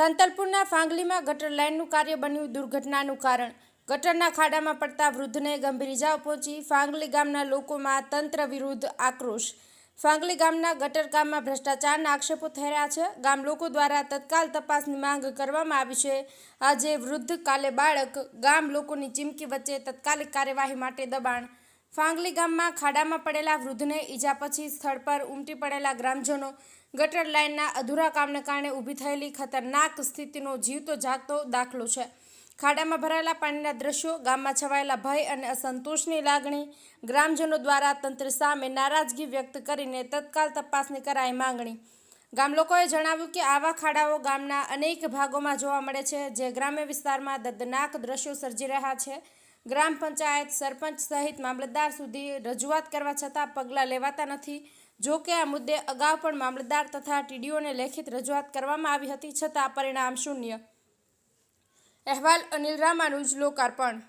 સાંતલપુરના ફાંગલીમાં ગટર લાઇનનું કાર્ય બન્યું દુર્ઘટનાનું કારણ. ગટરના ખાડામાં પડતા વૃદ્ધને ગંભીર ઇજાઓ પહોંચી. ફાંગલી ગામના લોકોમાં તંત્ર વિરુદ્ધ આક્રોશ. ફાંગલી ગામના ગટર કામમાં ભ્રષ્ટાચારના આક્ષેપો થઈ રહ્યા છે. ગામ લોકો દ્વારા તત્કાલ તપાસની માંગ કરવામાં આવી છે. આજે વૃદ્ધ કાલે બાળક ગામ લોકોની ચીમકી વચ્ચે તત્કાલિક કાર્યવાહી માટે દબાણ ફાંગલી ગામમાં ખાડામાં પડેલા વૃદ્ધને ઈજા પછી સ્થળ પર ઉમટી પડેલા ગ્રામજનો ગટર લાઇનના અધૂરા કામને કારણે ઊભી થયેલી ખતરનાક સ્થિતિનો જીવતો જાગતો દાખલો છે. ખાડામાં ભરાયેલા પાણીના દ્રશ્યો, ગામમાં છવાયેલા ભય અને અસંતોષની લાગણી ગ્રામજનો દ્વારા તંત્ર સામે નારાજગી વ્યક્ત કરીને તત્કાલ તપાસની કરાઈ માંગણી. ગામલોકોએ જણાવ્યું કે આવા ખાડાઓ ગામના અનેક ભાગોમાં જોવા મળે છે, જે ગ્રામ્ય વિસ્તારમાં દર્દનાક દ્રશ્યો સર્જી રહ્યા છે. ગ્રામ પંચાયત સરપંચ સહિત મામલતદાર સુધી રજૂઆત કરવા છતાં પગલાં લેવાતા નથી. જો કે આ મુદ્દે અગાઉ પણ મામલતદાર તથા ટીડીઓને લેખિત રજૂઆત કરવામાં આવી હતી છતાં પરિણામ શૂન્ય. અહેવાલ અનિલ રામાનુજ, લોકાર્પણ.